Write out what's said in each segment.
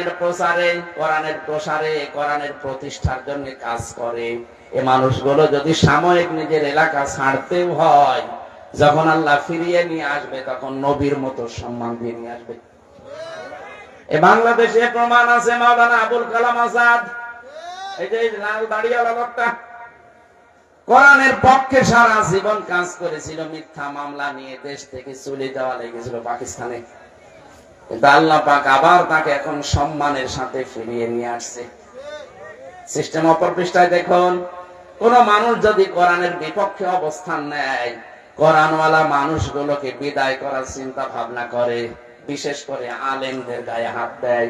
কোরআনের প্রচারে কোরআনের প্রসারে, কোরআনের প্রতিষ্ঠার জন্য কাজ করে। এ মানুষগুলো যদি সাময়িক নিজের এলাকা ছাড়তেও হয়, যখন আল্লাহ ফিরিয়ে নিয়ে আসবে, তখন নবীর মতো সম্মান দিয়ে নিয়ে আসবে। এ বাংলাদেশে প্রমাণ আছে মাওলানা আবুল কালাম আজাদ। এই যে লাল দাড়িওয়ালা লোকটা, কোরআনের পক্ষে সারা জীবন কাজ করেছিল, মিথ্যা মামলা নিয়ে দেশ থেকে চলে যাওয়া লেগেছিল পাকিস্তানে। কিন্তু আল্লাহ পাক আবার তাকে এখন সম্মানের সাথে ফিরিয়ে নিয়ে আসছে। সিস্টেম অপর পৃষ্ঠায় দেখুন, কোন মানুষ যদি কোরআনের বিপক্ষে অবস্থান নেয়, কোরআনওয়ালা মানুষগুলোকে বিদায় করার চিন্তা ভাবনা করে, বিশেষ করে আলেমদের গায়ে হাত দেয়।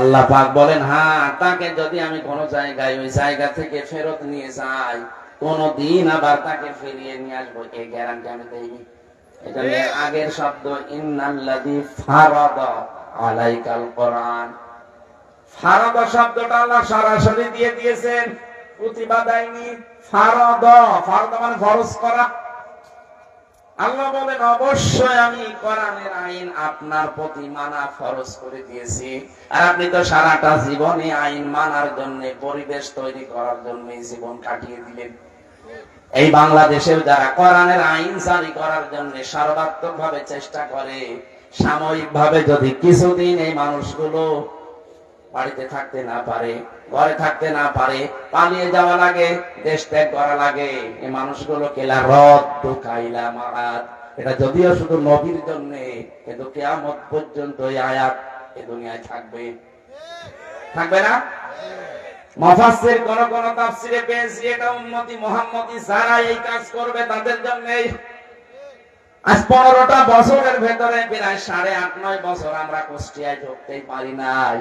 আল্লাহ পাক বলেন হ্যাঁ তাকে যদি আমি কোন জায়গায়, ওই জায়গা থেকে ফেরত নিয়ে যাই, কোন দিন আবার তাকে ফিরিয়ে নিয়ে আসব এই গ্যারান্টি আমি দেইনি। এটা আগের শব্দ, ইন্নাল্লাযী ফারাদা আলাইকাল কোরআন ফারাদা শব্দটা আল্লাহ সরাসরি দিয়ে দিয়েছেন ফারাদা ফারাদা মানে ফরজ করা। আল্লাহ বলেন, অবশ্যই আমি কোরআনের আইন আপনার প্রতি মানা ফরজ করে দিয়েছি। আর আপনি তো সারাটা জীবনে আইন মানার জন্য, পরিবেশ তৈরি করার জন্য জীবন কাটিয়ে দিলেন। এই বাংলাদেশের যারা কোরআনের আইন জারি করার জন্য সর্বাত্মক ভাবে চেষ্টা করে সাময়িক ভাবে যদি কিছুদিন এই মানুষগুলো বাড়িতে থাকতে না পারে, ঘরে থাকতে না পারে, পালিয়ে যাওয়া লাগে, দেশ ত্যাগ করা লাগে, এই মানুষগুলো কেলা রদ কাইলা মারাত। এটা যদিও শুধু নবীর জন্য, কিন্তু কেয়ামত পর্যন্ত এই আয়াত এ দুনিয়ায় থাকবে। থাকবে না? মফাসসির কোন কোন তাফসিরে পেয়েছি এটা উম্মতি মুহাম্মদি যারা এই কাজ করবে তাদের জন্য আজ পনেরোটা বছরের ভেতরে প্রায় সাড়ে আট নয় বছর আমরা কুষ্টিয়ায় ঢুকতেই পারি নাই।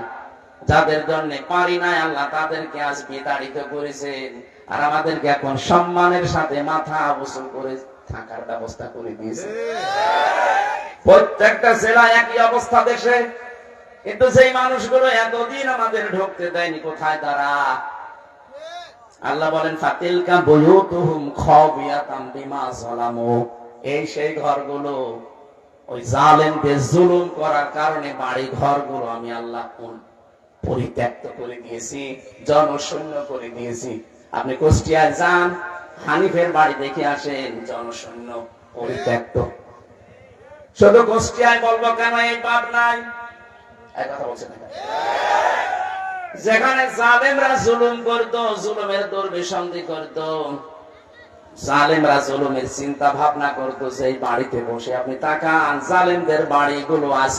যাদের জন্য পারি নাই আল্লাহ তাদেরকে আজ বিতাড়িত করেছেন। আর আমাদেরকে এখন সম্মানের সাথে মাথা উঁচু করে থাকার ব্যবস্থা করে দিয়েছে। প্রত্যেকটা জেলায় একই অবস্থা দেশে। কিন্তু সেই মানুষগুলো এতদিন আমাদের ঢুকতে দেয়নি। কোথায় তারা? আল্লাহ বলেন, ফাতিলকা এই সেই ঘরগুলো, ওই জালেমকে জুলুম করার কারণে বাড়ি ঘরগুলো আমি আল্লাহ পরিত্যক্ত করে দিয়েছি, জনশূন্য করে দিয়েছি। আপনি কুষ্টিয়ায় যান, হানিফের বাড়ি দেখে আসেন, জনশূন্য, পরিত্যক্ত। শুধু কুষ্টিয়ায় বলব কেন, এই পাপ নাই। যেখানে জালেমরা জুলুম জুলুমের জালেমরা জুলুমের চিন্তা ভাবনা সেই বাড়িতে বসে আপনি তাকান, জালেমদের বাড়িগুলো আজ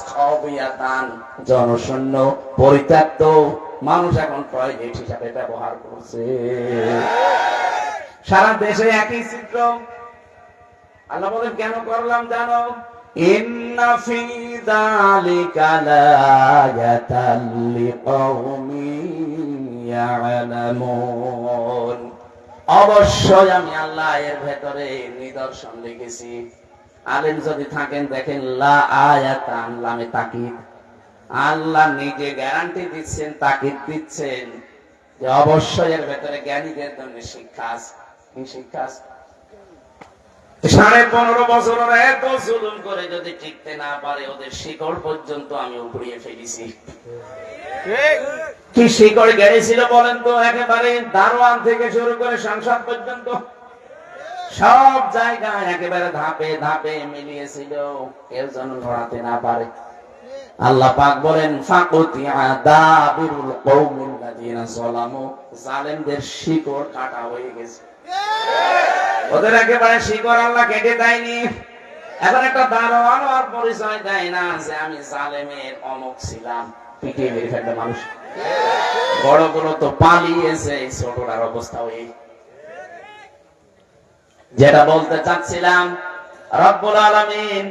দান, জনশূন্য, পরিত্যক্ত, মানুষ এখন টয়লেট হিসাবে ব্যবহার করছে। সারা দেশে একই চিত্র। আল্লাহ বলেন, কেন করলাম জানো? যালিকা লায়াতাল লিকাউমিন ইয়ালামুন অবশ্যই আমি আল্লাহ এর ভেতরে নিদর্শন লিখেছি। আলেম যদি থাকেন, দেখেন, লা তাকিদ। আল্লাহ নিজে গ্যারান্টি দিচ্ছেন, তাকিদ দিচ্ছেন। যে অবশ্যই এর ভেতরে জ্ঞানীদের জন্য শিক্ষা আছে। শিক্ষা আছে? সাড়ে পনেরো বছর এত জুলুম করে যদি টিকতে না পারে ওদের শিকড় পর্যন্ত আমি উপড়িয়ে ফেলেছি। কি শিকড় গেড়েছিল বলেন তো একেবারে? দারোয়ান থেকে শুরু করে সংসদ পর্যন্ত। সব জায়গায় একেবারে ধাপে ধাপে মিলিয়েছিল কেউ যেন ধরাতে না পারে। আল্লাহ পাক বলেন ফাকুতিয়া দাবিরুল কওমিল লাযিনা যালামু। জালেমদের শিকড় কাটা হয়ে গেছে। ওদের একেবারে শিকড় আল্লাহ কেটে দেয়নি। এখন একটা দারোয়ান আর পরিচয় দেয় না যে আমি জালেমের অমুক ছিলাম। পিটিয়ে মেরে ফেলবে মানুষ। বড়গুলো তো পালিয়েছে, এই ছোটটার অবস্থা ওই। যেটা বলতে চাচ্ছিলাম, রব্বুল আলামিন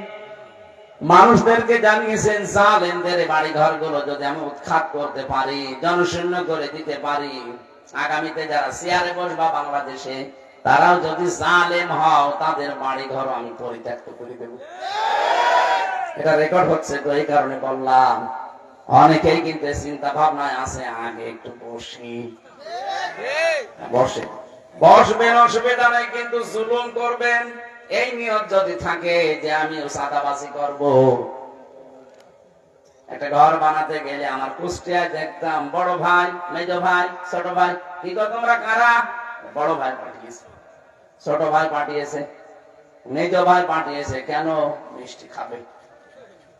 মানুষদেরকে জানিয়েছেন, জালেমদের বাড়ি ঘরগুলো যদি আমি উৎখাত করতে পারি, জনশূন্য করে দিতে পারি আগামীতে যারা চেয়ারে বসবা বাংলাদেশে, তারাও যদি জালেম হও, তাদের বাড়ি ঘর আমি পরিত্যক্ত করে দেব। এটা রেকর্ড হচ্ছে তো এই কারণে বললাম। অনেকেই কিন্তু চিন্তা ভাবনায় আছে, আগে একটু বসি। বসে। বসবেন, অসুবিধা নাই, কিন্তু জুলুম করবেন। এই নিয়ত যদি থাকে যে আমি সাদাবাজি করব। একটা ঘর বানাতে গেলে আমার কুষ্টিয়ায় দেখতাম বড় ভাই, মেজ ভাই, ছোট ভাই, কি তোমরা কারা? বড় ভাই পাঠিয়েছে। ছোট ভাই পাঠিয়েছে, মেজ ভাই পাঠিয়েছে, কেন? মিষ্টি খাবে।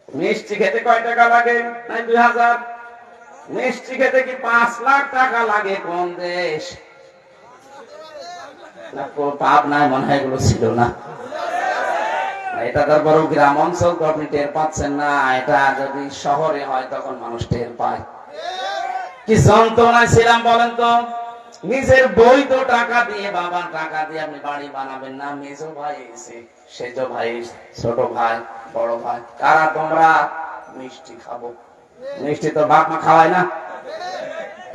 মিষ্টি খেতে কয় টাকা লাগে? নাই দুই হাজার। মিষ্টি খেতে কি পাঁচ লাখ টাকা লাগে কোন দেশ? না পাপ নাই, মনে হয় এগুলো ছিল না। এটা তারপরেও গ্রাম অঞ্চল তো আপনি টের পাচ্ছেন না, এটা যদি শহরে হয় তখন মানুষ টের পায়। কি যন্ত্রণায় ছিলাম বলেন তো? নিজের বৈধ টাকা দিয়ে, বাবার টাকা দিয়ে আপনি বাড়ি বানাবেন না। মেজ ভাই এসে, সেজ ভাই, ছোট ভাই, বড় ভাই, কারা তোমরা? মিষ্টি খাব। মিষ্টি তো বাপ মা খাওয়ায় না।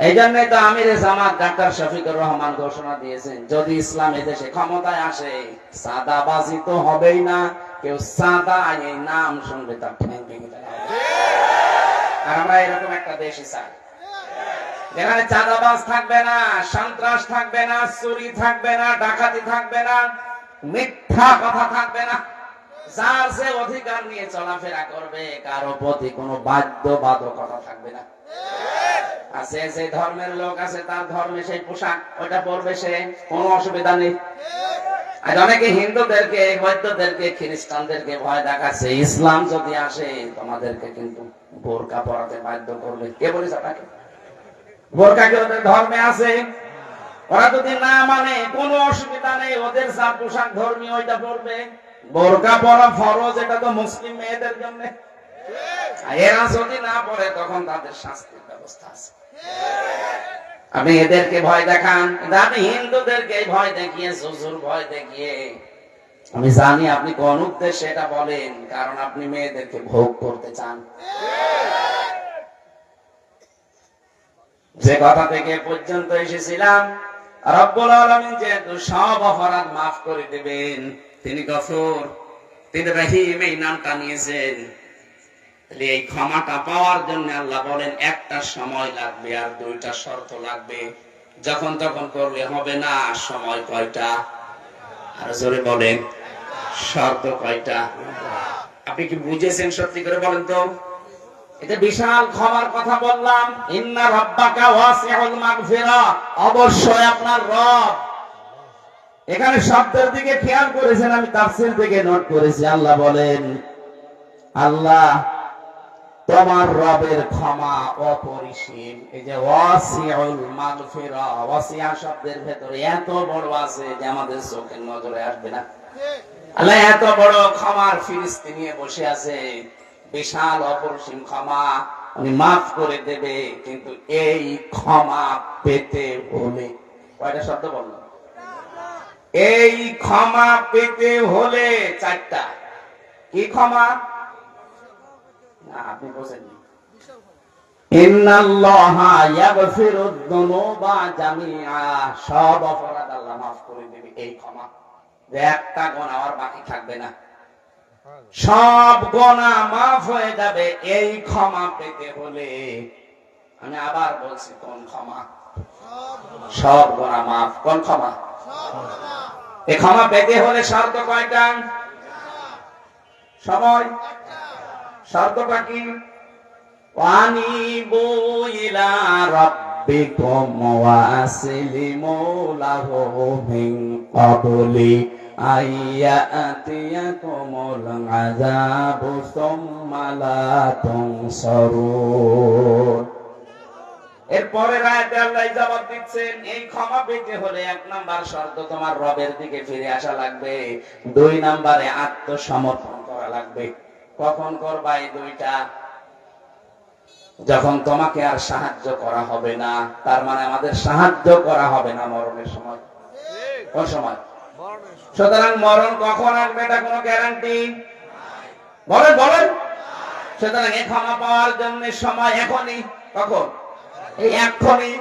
এই জন্য তো আমির জামাত ডাক্তার শফিকুর রহমান ঘোষণা দিয়েছেন, যদি ইসলাম এদেশে ক্ষমতায় আসে, সাদাবাজি তো হবেই না। কেউ সাদা এই নাম শুনবে তার ঠ্যাং ভেঙে। আর আমরা এরকম একটা দেশই চাই। যেখানে চাঁদাবাজ থাকবে না, সন্ত্রাস থাকবে না, চুরি থাকবে না, ডাকাতি থাকবে না, মিথ্যা কথা থাকবে না। যার অধিকার নিয়ে চলাফেরা করবে, কারও প্রতি কোনো বাধ্যবাধকতা থাকবে না। আছে যে ধর্মের লোক আছে, তার ধর্মে সেই পোশাক ওটা পরবে সে, কোনো অসুবিধা নেই। আর অনেকে হিন্দুদেরকে, বৌদ্ধদেরকে, খ্রিস্টানদেরকে ভয় দেখাচ্ছে। ইসলাম যদি আসে, তোমাদেরকে কিন্তু বোরকা পরাতে বাধ্য করবে। কে বলেছে আপনাকে? বোরকা কি ওদের ধর্মে আছে? ওরা যদি না মানে কোনো অসুবিধা নেই। ওদের যা পোশাক ধর্মীয়, ওইটা পরবে। বোরকা পরা ফরজ, এটা তো মুসলিম মেয়েদের জন্য। এরা যদি না পড়ে তখন তাদের শাস্তির ব্যবস্থা আছে। আপনি এদেরকে ভয় দেখান আপনি হিন্দুদেরকে ভয় দেখিয়ে জুজুর ভয় দেখিয়ে। আমি জানি আপনি কোন উদ্দেশ্যে এটা বলেন, কারণ আপনি মেয়েদেরকে ভোগ করতে চান। যে কথা থেকে পর্যন্ত এসেছিলাম, রব্বুল আলামিন যেহেতু সব অপরাধ মাফ করে দেবেন, তিনি গফুর তিনি রহিম এই নামটা নিয়েছেন। তাহলে এই ক্ষমাটা পাওয়ার জন্য আল্লাহ বলেন, একটা সময় লাগবে আর দুইটা শর্ত লাগবে। যখন তখন করলে হবে না, সময় কয়টা? আর জোরে বলেন, শর্ত কয়টা? আপনি কি বুঝেছেন সত্যি করে বলেন তো? এটা বিশাল ক্ষমার কথা বললাম। ইন্না রব্বাকা ওয়াসিউল মাগফিরা, অবশ্যই আপনার রব। এখানে শব্দের দিকে খেয়াল করেছেন, আমি তাফসীর থেকে নোট করেছি। আল্লাহ বলেন, আল্লাহ তোমার রবের ক্ষমা অপরিসীম। এই যে ওয়াসিউল মাগফিরা, ওয়াসিয়া শব্দের ভেতরে এত বড় আছে যে আমাদের চোখের নজরে আসবে না। আল্লাহ এত বড় ক্ষমার ফিরিস্তি নিয়ে বসে আছে। বিশাল অপরিসীম ক্ষমা উনি মাফ করে দেবে, কিন্তু এই ক্ষমা পেতে হলে, কয়টা শব্দ বললাম এই ক্ষমা পেতে হলে চারটা। কি ক্ষমা? সব গোনা মাফ হয়ে যাবে, এই ক্ষমা পেতে হলে। আমি আবার বলছি, কোন ক্ষমা? সব গোনা মাফ। কোন ক্ষমা? এই ক্ষমা পেতে হলে শর্ত কয়টা? সময়। শর্তটা কি ওয়ানিবু ইলা রাব্বিকুম ওয়া আসলিমু লাহু মিন ক্বাবলি আইয়াতিয়াকুমুল এরপরে রায়তে আল্লাহ জবাব দিচ্ছেন, এই ক্ষমা পেতে হলে এক নাম্বার শর্ত তোমার রবের দিকে ফিরে আসা লাগবে, দুই নাম্বারে আত্মসমর্পণ করা লাগবে। কখন করবা এই দুইটা? যখন তোমাকে আর সাহায্য করা হবে না তার মানে আমাদের সাহায্য করা হবে না মরণের সময়। কোন সময়? সুতরাং মরণ কখন আসবে এটা কোনো গ্যারান্টি বলেন বলেন। সুতরাং ক্ষমা পাওয়ার জন্য সময় এখনই কখন? এই এক্ষণি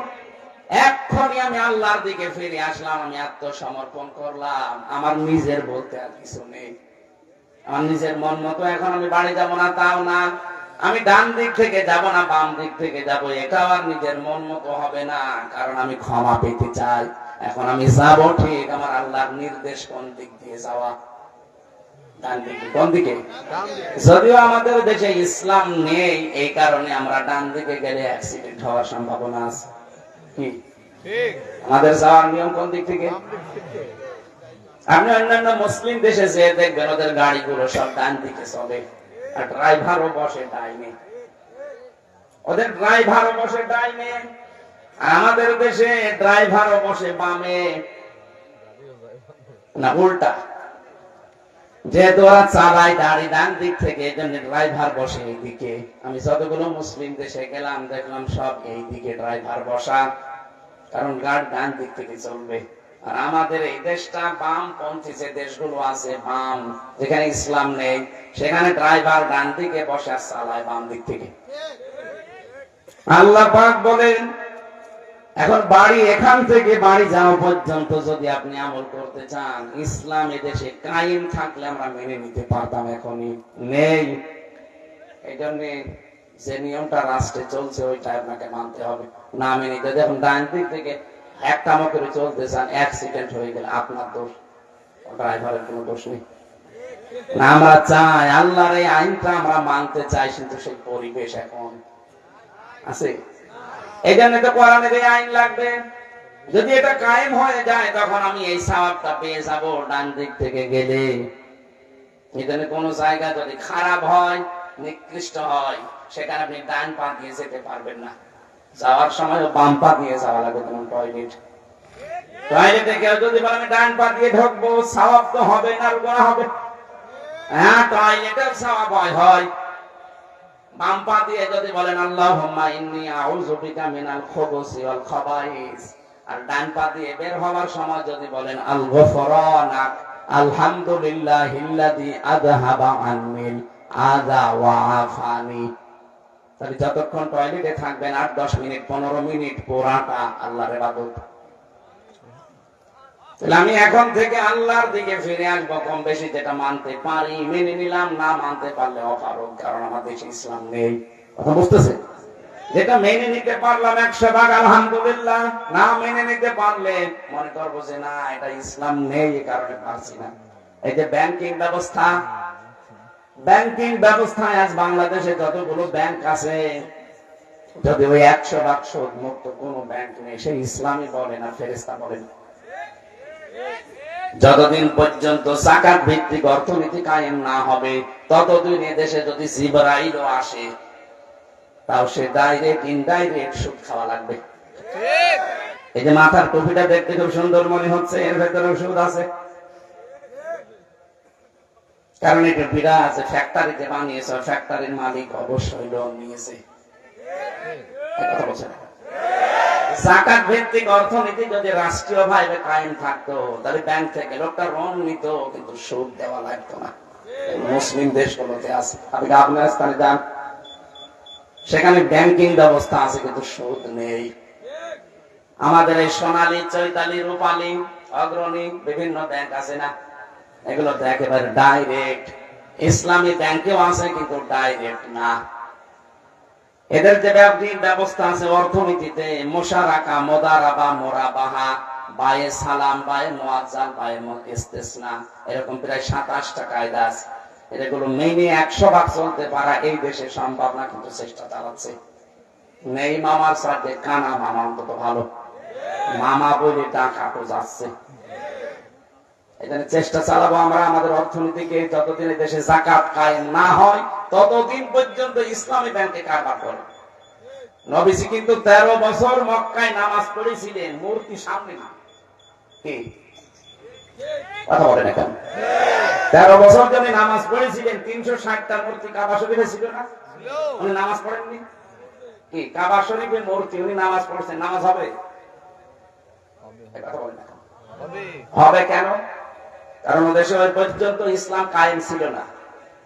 এক্ষণি আমি আল্লাহর দিকে ফিরে আসলাম আমি আত্মসমর্পণ করলাম। আমার নিজের বলতে আর কিছু নেই। আমার নিজের মন মতো এখন আমি বাড়ি যাব না তাও না। আমি ডান দিক থেকে যাব না বাম দিক থেকে যাব এটাও আর নিজের মন মতো হবে না কারণ আমি ক্ষমা পেতে চাই। এখন আমি যাব ঠিক আমার আল্লাহর নির্দেশ কোন দিক দিয়ে যাওয়া? ডান দিকে কোন দিকে? যদিও আমাদের দেশে ইসলাম নেই এই কারণে আমরা ডান দিকে গেলে অ্যাক্সিডেন্ট হওয়ার সম্ভাবনা আছে। কি? আমাদের যাওয়ার নিয়ম কোন দিক থেকে। আপনি অন্যান্য মুসলিম দেশে যে দেখবেন, ওদের গাড়িগুলো সব ডান দিকে চলে। আর ড্রাইভারও বসে ডাইনে। ওদের ড্রাইভারও বসে ডাইনে। আমাদের দেশে ড্রাইভারও বসে বামে। না, উল্টা। যেহেতু ওরা চালায় গাড়ি ডান দিক থেকে, এই জন্য ড্রাইভার বসে এইদিকে আমি যতগুলো মুসলিম দেশে গেলাম, দেখলাম সব এই দিকে ড্রাইভার বসা। কারণ গাড়ি ডান দিক থেকে চলবে। আর আমাদের এই দেশটা বাম পন্থী যে দেশগুলো আছে, বাম, যেখানে ইসলাম নেই, সেখানে ড্রাইভার ডান দিকে বসে আর চালায় বাম দিক থেকে। আল্লাহ পাক বলেন, এখন বাড়ি এখান থেকে বাড়ি যাওয়া পর্যন্ত যদি আপনি আমল করতে চান, ইসলাম এদেশে কায়েম থাকলে আমরা মেনে নিতে পারতাম, এখনই নেই। এই জন্য যে নিয়মটা রাষ্ট্রে চলছে, ওইটা আপনাকে মানতে হবে। না মেনে যদি এখন ডান দিক থেকে একটা করে চলতে চান অ্যাক্সিডেন্ট হয়ে গেলে আপনার দোষ। ড্রাইভারের কোনো দোষ নেই। আমরা চাই, আল্লাহর এই আইনটা আমরা মানতে চাই, কিন্তু সেই পরিবেশ এখন আছে। এই জন্য তো কোরআনের এই আইন লাগবে। যদি এটা কায়েম হয়ে যায়, তখন আমি এই সাওয়াবটা পেয়ে যাব ডান দিক থেকে গেলে। এখানে কোন জায়গা যদি খারাপ হয়, নিকৃষ্ট হয়, সেখানে আপনি ডান পা দিয়ে যেতে পারবেন না। যাওয়ার সময় বাম পা দিয়ে যাওয়া লাগবে তোমার টয়লেট টয়লেটে কেউ যদি বলে আমি ডান পা দিয়ে তো হবে না হবে। হ্যাঁ টয়লেটের হয় বাম পা দিয়ে যদি বলেন আর ডান পা দিয়ে বের হওয়ার সময় যদি বলেন আল ওয়া আফানি। তাহলে যতক্ষণ টয়লেটে থাকবেন আট, দশ মিনিট, পনেরো মিনিট পুরাটা আল্লাহর ইবাদত। তাহলে আমি এখন থেকে আল্লাহর দিকে ফিরে আসব কম বেশি, যেটা মানতে পারি, মেনে নিলাম, না মানতে পারলে অপারক কারণ আমাদের দেশে ইসলাম নেই। কথা বুঝতেছে যেটা মেনে নিতে পারলাম একশো ভাগ, আলহামদুলিল্লাহ, না মেনে নিতে পারলে মনে করব যে না, এটা ইসলাম নেই এই কারণে পারছি না। এই যে ব্যাংকিং ব্যবস্থা ব্যাংকিং ব্যবস্থায় আজ বাংলাদেশে যতগুলো ব্যাংক আছে যদি ওই একশো ভাগ সুদ মুক্ত কোনো ব্যাংক নেই সেই ইসলামই বলে না ফেরেস্তা বলে না। যতদিন পর্যন্ত জাকাত ভিত্তিক অর্থনীতি কায়েম না হবে ততদিন দেশে যদি জিবরাইলও আসে তাও সে ডাইরেক্ট ইনডাইরেক্ট সুদ খাওয়া লাগবে। এই যে মাথার টুপিটা দেখতে খুব সুন্দর মনে হচ্ছে এর ভেতরে সুদ আছে। কারণ এই টুপিটা আছে ফ্যাক্টরিতে বানিয়েছে ফ্যাক্টরির মালিক অবশ্যই লোন নিয়েছে। সেখানে ব্যাংকিং ব্যবস্থা আছে, কিন্তু সুদ নেই। আমাদের এই সোনালী, চৈতালি, রূপালী, অগ্রণী বিভিন্ন ব্যাংক আছে না? এগুলো তো একেবারে ডাইরেক্ট ইসলামী ব্যাংকেও আছে কিন্তু ডাইরেক্ট না। এদের যে ব্যবস্থা আছে অর্থনীতিতে, মোশারাকা, মোদারাবা, মোরাবাহা, বায়ে সালাম, বায়ে মোয়াজ্জাল বায়ে ইস্তেসনা এরকম প্রায় সাতাশটা কায়দা আছে। এগুলো মেনে একশো ভাগ চলতে পারা এই দেশে সম্ভব না, কিন্তু চেষ্টা চালাচ্ছে। নেই মামার সাথে, কানা মামা অন্তত ভালো। মামা বলে ডাকাটো যাচ্ছে। এখানে চেষ্টা চালাবো আমরা আমাদের অর্থনীতিকে যতদিন দেশে জাকাত কায়েম না হয় ততদিন পর্যন্ত ইসলামী ব্যাংকে কারবার করে। নবীজি কিন্তু তেরো বছর মক্কায় নামাজ পড়েছিলেন মূর্তি সামনে না। কথা বলেন এখন। তেরো বছর ধরে নামাজ পড়েছিলেন তিনশো ষাটটা মূর্তি কাবা শরীফে ছিল না? উনি নামাজ পড়েননি? কি? কাবা শরীফে মূর্তি উনি নামাজ পড়ছেন নামাজ হবে? কথা বলেন হবে কেন? কারণ দেশে ওই পর্যন্ত ইসলাম কায়েম ছিল না।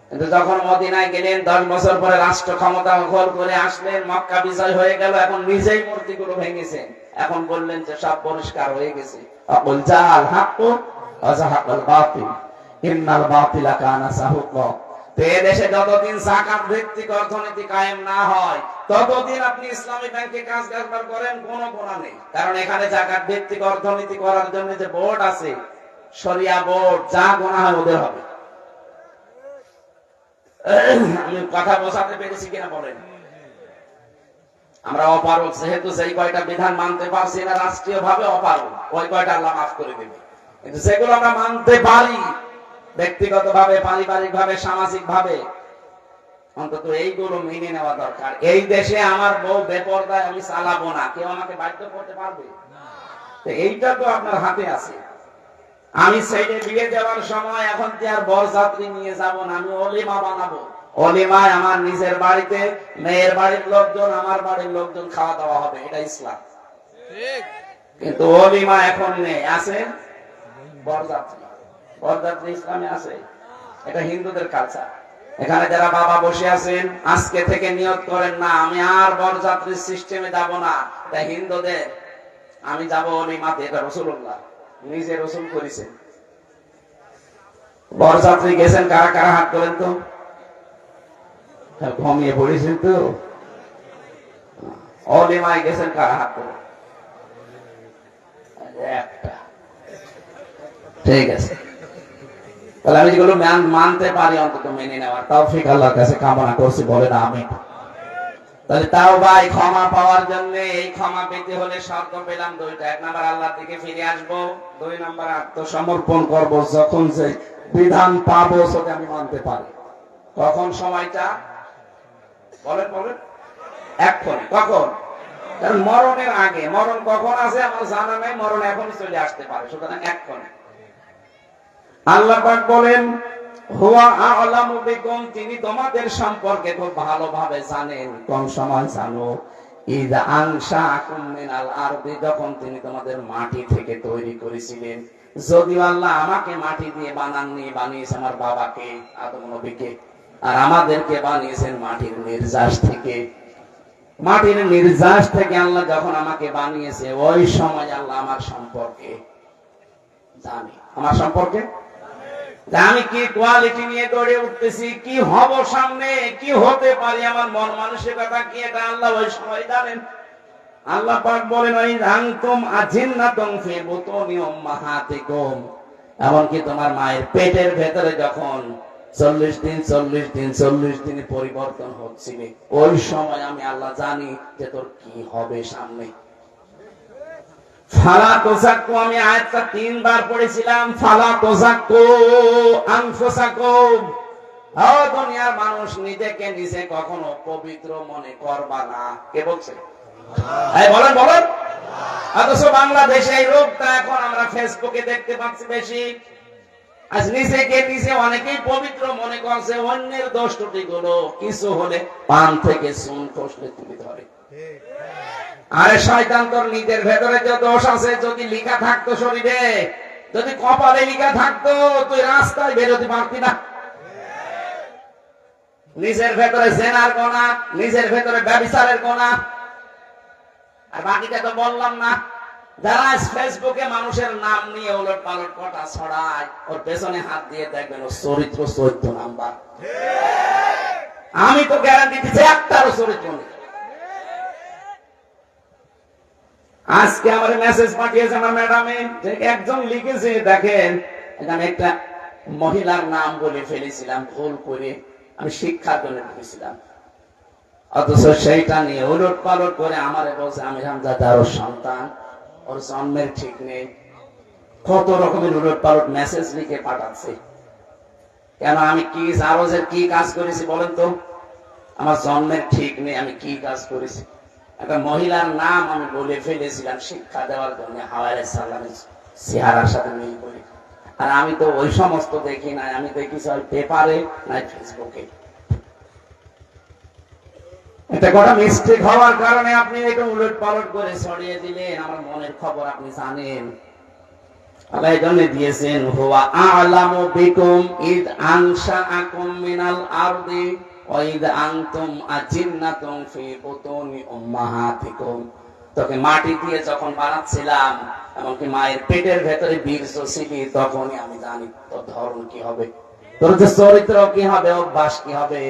কিন্তু যখন মদিনায় গেলেন, দশ বছর পরে রাষ্ট্র ক্ষমতা দখল করে আসলেন, মক্কা বিজয় হয়ে গেল, এখন নিজেই মূর্তিগুলো ভেঙেছেন। এখন বললেন যে সব পরিষ্কার হয়ে গেছে। অকুল হাক্কু বাতিল। ইন্নাল বাতিলা কানা তো এ দেশে যতদিন ভিত্তিক অর্থনীতি কায়েম না হয়, ততদিন আপনি ইসলামী ব্যাংকে কাজ কারবার করেন, কোনো গোনা নেই। কারণ এখানে জাকাত ভিত্তিক অর্থনীতি করার জন্য যে বোর্ড আছে শরিয়া বোর্ড, যা গোনা হয় ওদের হবে। আমি কথা বোঝাতে পেরেছি কিনা বলেন? আমরা অপারক যেহেতু সেই কয়টা বিধান মানতে পারছি না রাষ্ট্রীয় ভাবে অপারক ওই কয়টা আল্লাহ মাফ করে দেবে। কিন্তু সেগুলো আমরা মানতে পারি ব্যক্তিগত ভাবে পারিবারিক ভাবে সামাজিক ভাবে অন্তত এইগুলো মেনে নেওয়া দরকার। এই দেশে আমার বউ বেপরদায় আমি চালাবো না, কেউ আমাকে বাধ্য করতে পারবে? এইটা তো আপনার হাতে আছে। আমি সেইটে বিয়ে যাওয়ার সময় এখন কি আর বরযাত্রী নিয়ে যাব না? আমি অলিমা বানাবো। অলিমায় আমার নিজের বাড়িতে মেয়ের বাড়ির লোকজন আমার বাড়ির লোকজন খাওয়া দাওয়া হবে। এটা ইসলাম। কিন্তু অলিমা এখন নেই। আছে? বরযাত্রী। বরযাত্রী ইসলামে আছে। এটা হিন্দুদের কালচার এখানে যারা বাবা বসে আছেন আজকে থেকে নিয়ত করেন না। আমি আর বরযাত্রীর সিস্টেমে যাব না। এটা হিন্দুদের। আমি যাব অলিমাতে এটা রসুল্লাহ। নিজে রসুল করেছেন বরযাত্রী গেছেন কারা কারা হাত করেন তো? হ্যাঁ, ঘুমিয়ে পড়েছেন তো। অলিমায় গেছেন কারা হাত করেন ঠিক আছে। তাহলে আমি যেগুলো মান- মানতে পারি অন্তত মেনে নেওয়ার তৌফিক আল্লাহর কাছে কামনা করছি বলে না আমি তাহলে তাও ভাই ক্ষমা পাওয়ার জন্য এই ক্ষমা পেতে হলে শর্ত পেলাম দুইটা। এক নাম্বার আল্লাহর দিকে ফিরে আসব, দুই নাম্বার আত্মসমর্পণ করব যখন যে বিধান পাবো সেটা আমি মানতে পারি। কখন সময়টা? বলেন বলেন। এখন কখন? কারণ মরণের আগে। মরণ কখন আছে আমার জানা নাই, মরণ এখনই চলে আসতে পারে, সুতরাং এখন আল্লাহ পাক বলেন তিনি তোমাদের সম্পর্কে খুব ভালোভাবে জানেন। কোন সময় জানো? ঈদ আনশাকুম মিনাল আরদি, যখন তিনি তোমাদের মাটি থেকে তৈরি করেছিলেন। যদিও আল্লাহ আমাকে মাটি দিয়ে বানাননি, বানিয়েছে আমার বাবাকে, আদম নবীকে, আর আমাদেরকে বানিয়েছেন মাটির নির্যাস থেকে। মাটির নির্যাস থেকে আল্লাহ যখন আমাকে বানিয়েছে, ওই সময় আল্লাহ আমার সম্পর্কে জানে। আমার সম্পর্কে? আমি কি কোয়ালিটি নিয়ে গড়ে উঠতেছি? কি হব সামনে? কি হতে পারি? আমার মন মানসিকতা কি? এটা আল্লাহ ওই সময় জানেন। আল্লাহ পাক বলেন ওই এমনকি তোমার মায়ের পেটের ভেতরে যখন চল্লিশ দিন চল্লিশ দিন, চল্লিশ দিনে পরিবর্তন হচ্ছিল, ওই সময় আমি আল্লাহ জানি যে তোর কি হবে সামনে। ফালা তোজাক্কু, আমি আয়াতটা তিনবার পড়েছিলাম, ফালা তোজাক্কু, আনফুসাকুম। ও দুনিয়ার মানুষ, নিজেকে নিজে কখনো পবিত্র মনে করবা না। কে বলছে? বলেন বলেন। অথচ বাংলাদেশে এই রোগটা এখন আমরা ফেসবুকে দেখতে পাচ্ছি বেশি। আজ নিজেকে নিজে অনেকেই পবিত্র মনে করছে, অন্যের দোষগুলো কিছু হলে পান থেকে চুন খসলে তুলে ধরে। আরে শয়তান তোর নিজের ভেতরে যে দোষ আছে যদি লিখা থাকতো শরীরে যদি কপালে লিখা থাকতো তুই রাস্তায় বেরোতে পারতি না। নিজের ভেতরে জেনার গোনা নিজের ভেতরে ব্যবসারের গোনা আর বাকিটা তো বললাম না। যারা ফেসবুকে মানুষের নাম নিয়ে ওলট পালট কটা ছড়ায় ওর পেছনে হাত দিয়ে দেখবেন ওর চরিত্র চৈত্য নাম্বার। আমি তো গ্যারান্টি দিচ্ছি একটারও চরিত্র নেই। আজকে আমার মেসেজ পাঠিয়েছে আমার ম্যাডামে একজন লিখেছে, দেখেন, এখানে একটা মহিলার নাম বলে ফেলেছিলাম, ভুল করে আমি শিক্ষার জন্য লিখেছিলাম অথচ সেইটা নিয়ে উলট পালট করে আমারে বলছে, আমি হামজাদার ওর সন্তান, ওর জন্মের ঠিক নেই। কত রকমের উলট পালট মেসেজ লিখে পাঠাচ্ছে। কেন আমি কি জারোজের কি কাজ করেছি বলেন তো? আমার জন্মের ঠিক নেই, আমি কি কাজ করেছি? একটা মহিলার নাম আমি বলে ফেলেছিলাম, শিক্ষা দেওয়ার জন্য হাওয়াই সাল্লামের চেহারার সাথে মিল করি। আর আমি তো ওই সমস্ত দেখি নাই, আমি দেখি ওই পেপারে নাই ফেসবুকে। এটা কটা মিস্টেক হওয়ার কারণে আপনি এটা উলট পালট করে ছড়িয়ে দিলেন, আমার মনের খবর আপনি জানেন। আল্লাহ এই জন্য দিয়েছেন, হুয়া আলামু বিকুম ইদ আনশাআকুম মিনাল আরদি। তোকে মাটি দিয়ে যখন বানাচ্ছিলাম, এমনকি মায়ের পেটের ভেতরে ছিলি তখনই আমি জানি তোর কি হবে। তোর যে চরিত্র কি হবে, অভ্যাস কি হবে।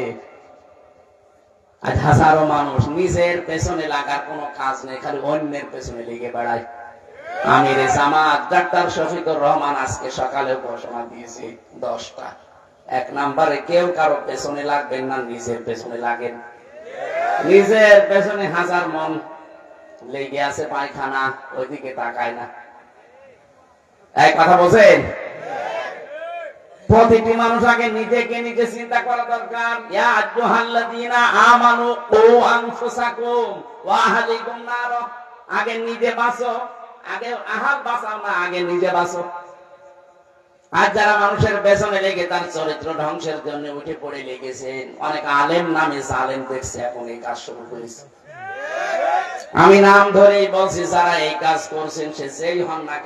আজ হাজারো মানুষ নিজের পেছনে লাগার কোনো কাজ নেই, খালি অন্যের পেছনে লেগে বেড়ায়। আমিরে জামাত ডাক্তার শফিকুর রহমান আজকে সকালে ঘোষণা দিয়েছে দশটা। এক নাম্বারে কেউ কারও পেছনে লাগবেন না, নিজের পেছনে লাগেন। নিজের পেছনে হাজার মন লেগে আছে পায়খানা, ওইদিকে তাকায় না। এক কথা বলছেন? প্রতিটি মানুষ আগে নিজেকে নিজে চিন্তা করা দরকার। ইয়া আইয়ুহাল্লাযীনা আমানু কু আনফুসাকুম ওয়া নার। আগে নিজে বাঁচো, আগে আহার বাঁচাও না, আগে নিজে বাঁচো। আর যারা মানুষের পেছনে লেগে তার চরিত্র ধ্বংসের জন্য উঠে পড়ে লেগেছেন, অনেক আলেম নামে আলেম দেখছে এখন এই কাজ শুরু করেছে। আমি নাম ধরেই বলছি, যারা এই কাজ করছেন, সে যেই হন না